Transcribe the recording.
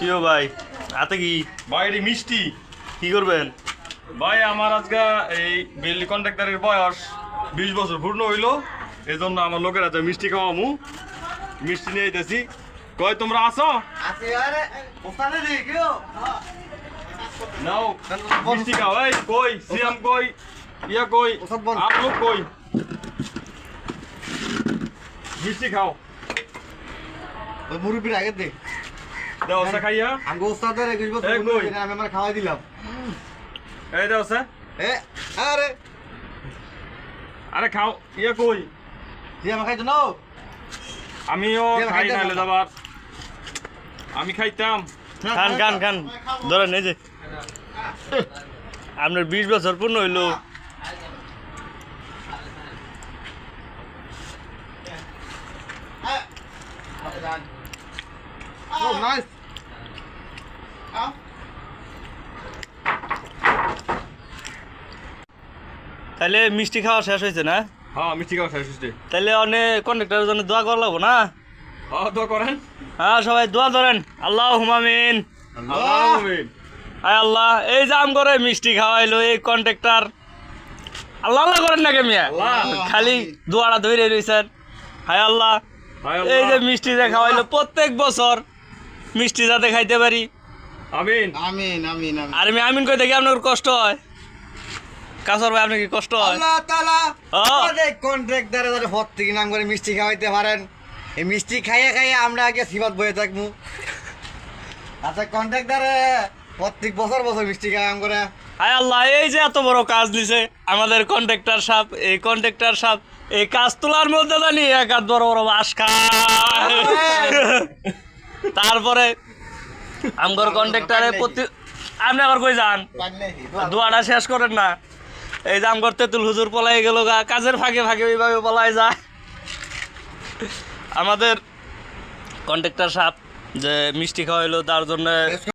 কিও ভাই? হাতে কি? ভাই এটি মিষ্টি। কি করবেন? ভাই আমার আজকে এই বিল্লি কন্ট্রাক্টরের বয়স বিশ বছর পূর্ণ হইল। এই জন্য আমার লোকের আছে মিষ্টি খাওয়ামু। মিষ্টি নিয়ে আইতেছি। কয় তোমরা আসো নাও মিষ্টি খাও। এই কই? সিয়াম কই? ইয়া কই? আপ লোক কই? মিষ্টি খাও। মুরব্বির আগে দে। দাও সে খাইয়া আমি ওস্তাদের একুশ বছর আমি আমার খাওয়াই দিলাম এই দাও সে এ আরে আরে খাও ইয়া কই তুই আমার খাইছো নাও আমিও খাই খাইতে নাহলে থাকো। যাবার আমি খাইতাম খান খান খান ধরেন এই যে আপনার বিশ বছর পূর্ণ হইল Oh, nice. তাহলে মিষ্টি খাওয়া শেষ হয়েছে না? হ্যাঁ মিষ্টি খাওয়া শেষ হচ্ছে তাহলে অনেক কন্ট্রাক্টরের জন্য দোয়া করা লাগবো না? হ্যাঁ তো করেন। হ্যাঁ সবাই দোয়া ধরেন। আল্লাহ হুমামিন। আয় আল্লাহ এই আম করে মিষ্টি খাওয়াইলো এই কন্ট্রাক্টর আল্লাহ আল্লাহ করেন না কে মিয়া খালি দোয়াটা ধরে রয়েছেন হায় আল্লাহ। এই যে মিষ্টি যে খাওয়াইলো প্রত্যেক বছর। মিষ্টি যাতে খাইতে পারি। আমিন। আমিন আর আমি আমিন কই দেখি আপনার কষ্ট হয়। কাসর ভাই আপনার কি কষ্ট হয়? আল্লাহ তাআলা ও। আমাদের কন্ট্রাক্টরে হত থেকে নাম করে মিষ্টি খাওয়াইতে পারেন। এই মিষ্টি খাইয়ে খাইয়ে আমরা আগে সিবাত বয়ে থাকব। আচ্ছা কন্ট্রাক্টরে প্রত্যেক বছর বছর মিষ্টি খাই আম করে হায় আল্লাহ এই যে এত বড় কাজ দিছে। আমাদের কন্ট্রাক্টর সাহেব এই কন্ট্রাক্টর সাহেব এই কাজ তোলার মধ্যে জানি এক হাত বড় বড় বাস খায়। তারপরে আমগর কন্ট্রাক্টরে প্রতি আপনি আবার কই যান? দোয়াটা শেষ করেন না। এই যে আমগর তেঁতুল হুজুর পলাই গেল গা কাজের ফাঁকে ফাঁকে ওইভাবে পলাই যায়। আমাদের কন্ট্রাক্টর সাহেব যে মিষ্টি খাওয়াইলো তার জন্য